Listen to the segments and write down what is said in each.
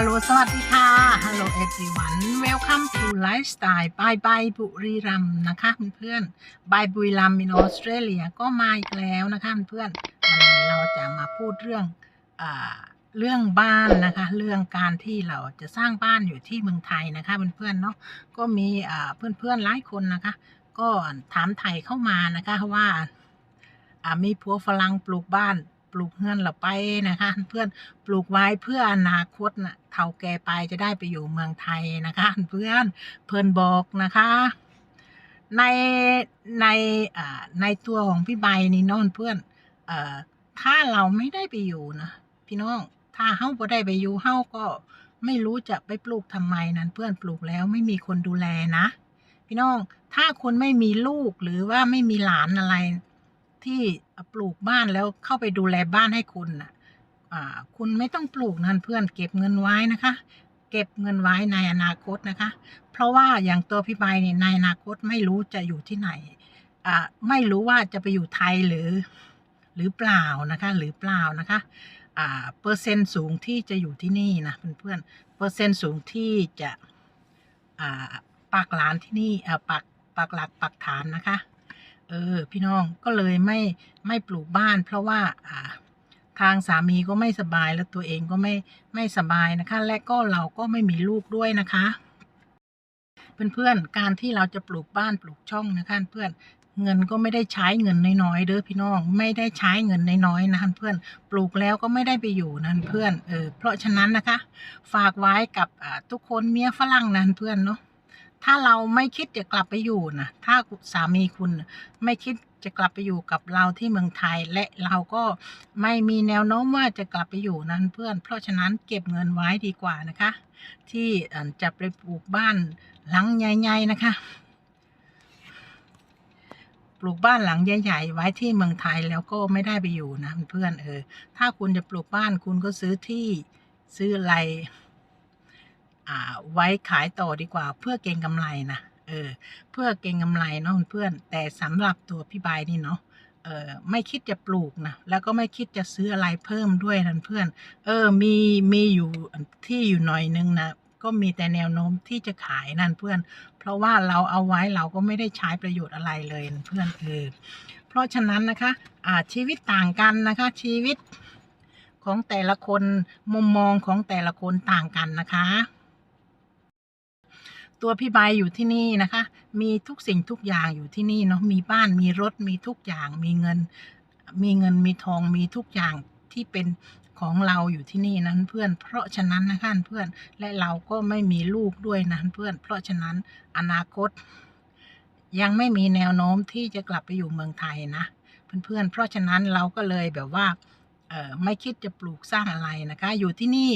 ฮัลโหล สวัสดีค่ะ ฮัลโหล everyone welcome to lifestyle by by บุรีรัมนะคะเพื่อนๆ by บุรีรัมย์ in Australia ก็มาอีกแล้วนะคะเพื่อนวันนี้เราจะมาพูดเรื่องอเรื่องบ้านนะคะ เรื่องการที่เราจะสร้างบ้านอยู่ที่เมืองไทยนะคะเพื่อนๆเนาะ ก็มีอ่าเพื่อนๆหลายคนนะคะ ก็ถามไทยเข้ามานะคะว่ามีผัวฝรั่งปลูกบ้าน ปลูกเฮือนเราไปนะคะเพื่อนปลูกไว้เพื่ออนาคตนะ่ะเท่าแก่ไปจะได้ไปอยู่เมืองไทยนะคะเพื่อนเพื่อนบอกนะคะในในในตัวของพี่ใบนี่น้องเพื่อนเออถ้าเราไม่ได้ไปอยู่นะพี่น้องถ้าเฮาบ่ได้ไปอยู่เฮาก็ไม่รู้จะไปปลูกทำไมนั้นเพื่อนปลูกแล้วไม่มีคนดูแลนะ พี่น้องถ้าคุณไม่มีลูกหรือว่าไม่มีหลานอะไร ที่ปลูกบ้านแล้วเข้าไปดูแลบ้านให้คุณน่ะอ่าคุณไม่ต้องปลูกนั่นเพื่อนเก็บเงินไว้นะคะ เก็บเงินไว้ในอนาคตนะคะ เพราะว่าอย่างตัวพี่ใบเนี่ยในอนาคตไม่รู้จะอยู่ที่ไหนไม่รู้ว่าจะไปอยู่ไทยหรือหรือเปล่านะคะหรือเปล่านะคะเปอร์เซ็นต์สูงที่จะอยู่ที่นี่นะเพื่อนๆเปอร์เซ็นต์สูงที่จะปักหลานที่นี่ปักปักหลักปักฐานนะคะ เออ พี่น้องก็เลยไม่ไม่ปลูกบ้าน เพราะว่าอ่าทางสามีก็ไม่สบายแล้วตัวเองก็ไม่ไม่สบายนะคะ และก็เราก็ไม่มีลูกด้วยนะคะ เพื่อนๆการที่เราจะปลูกบ้านปลูกช่องนะคะเพื่อนเงินก็ไม่ได้ใช้เงินน้อยๆเด้อพี่น้องไม่ได้ใช้เงินน้อยๆนะเพื่อนปลูกแล้วก็ไม่ได้ไปอยู่นั่นเพื่อนเออเพราะฉะนั้นนะคะ ฝากไว้กับทุกคนเมียฝรั่งนั่นเพื่อนเนาะ ถ้าเราไม่คิดจะกลับไปอยู่นะถ้าสามีคุณไม่คิดจะกลับไปอยู่กับเราที่เมืองไทย และเราก็ไม่มีแนวโน้มว่าจะกลับไปอยู่นั่นเพื่อน เพราะฉะนั้นเก็บเงินไว้ดีกว่านะคะ ที่จะไปปลูกบ้านหลังใหญ่ๆนะคะ ปลูกบ้านหลังใหญ่ๆไว้ที่เมืองไทยแล้วก็ไม่ได้ไปอยู่นะเพื่อนเออถ้าคุณจะปลูกบ้านคุณก็ซื้อที่ซื้ออะไร ไว้ขายต่อดีกว่า เพื่อเก็งกำไรนะเออเพื่อเก็งกำไรเนาะเพื่อนแต่สำหรับตัวพี่บายนี่เนาะเออไม่คิดจะปลูกนะแล้วก็ไม่คิดจะซื้ออะไรเพิ่มด้วยนั่นเพื่อน เออมีมีอยู่ที่อยู่หน่อยนึงนะก็มีแต่แนวโน้มที่จะขายนั่นเพื่อน เพราะว่าเราเอาไว้เราก็ไม่ได้ใช้ประโยชน์อะไรเลยเพื่อนเออเพราะฉะนั้นนะคะอ่าชีวิตต่างกันนะคะ ชีวิตของแต่ละคนมุมมองของแต่ละคนต่างกันนะคะ ตัวพี่ใบอยู่ที่นี่นะคะ มีทุกสิ่งทุกอย่างอยู่ที่นี่เนาะ มีบ้าน มีรถ มีทุกอย่าง มีเงิน มีเงิน มีทอง มีทุกอย่างที่เป็นของเราอยู่ที่นี่นั้นเพื่อน เพราะฉะนั้นนะคะเพื่อน และเราก็ไม่มีลูกด้วยนะเพื่อน เพราะฉะนั้นอนาคต ยังไม่มีแนวโน้มที่จะกลับไปอยู่เมืองไทยนะเพื่อนๆ เพราะฉะนั้นเราก็เลยแบบว่าไม่คิดจะปลูกสร้างอะไรนะคะ อยู่ที่นี่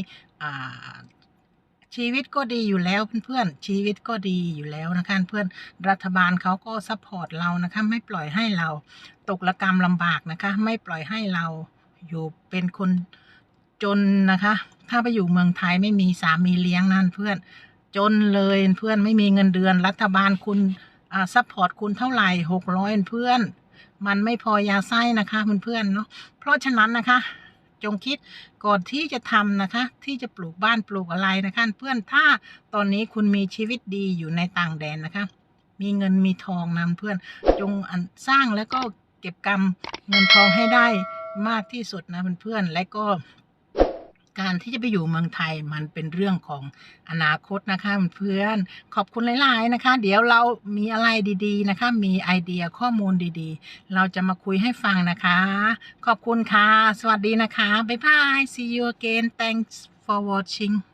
ชีวิตก็ดีอยู่แล้วเพื่อนๆชีวิตก็ดีอยู่แล้วนะคะเพื่อนรัฐบาลเขาก็ซัพพอร์ตเรานะคะไม่ปล่อยให้เราตกระกรรมลำบากนะคะ ไม่ปล่อยให้เราอยู่เป็นคนจนนะคะ ถ้าไปอยู่เมืองไทยไม่มีสามีเลี้ยงนั่นเพื่อนจนเลยเพื่อนไม่มีเงินเดือนรัฐบาลคุณซัพพอร์ตคุณเท่าไหร่หกร้อยเพื่อน มันไม่พอยาไส้นะคะเพื่อนๆเนาะเพราะฉะนั้นนะคะ จงคิดก่อนที่จะทำนะคะ ที่จะปลูกบ้านปลูกอะไรนะคะ เพื่อนถ้าตอนนี้คุณมีชีวิตดีอยู่ในต่างแดนนะคะ มีเงินมีทองนะเพื่อนจงสร้างแล้วก็เก็บกำเงินทองให้ได้มากที่สุดนะเพื่อนๆและก็ การที่จะไปอยู่เมืองไทยมันเป็นเรื่องของอนาคตนะคะเพื่อนขอบคุณหลาย ๆ นะคะ เดี๋ยวเรามีอะไรดีๆนะคะ มีไอเดียข้อมูลดีๆ เราจะมาคุยให้ฟังนะคะ ขอบคุณค่ะ สวัสดีนะคะ บ๊ายบาย see you again thanks for watching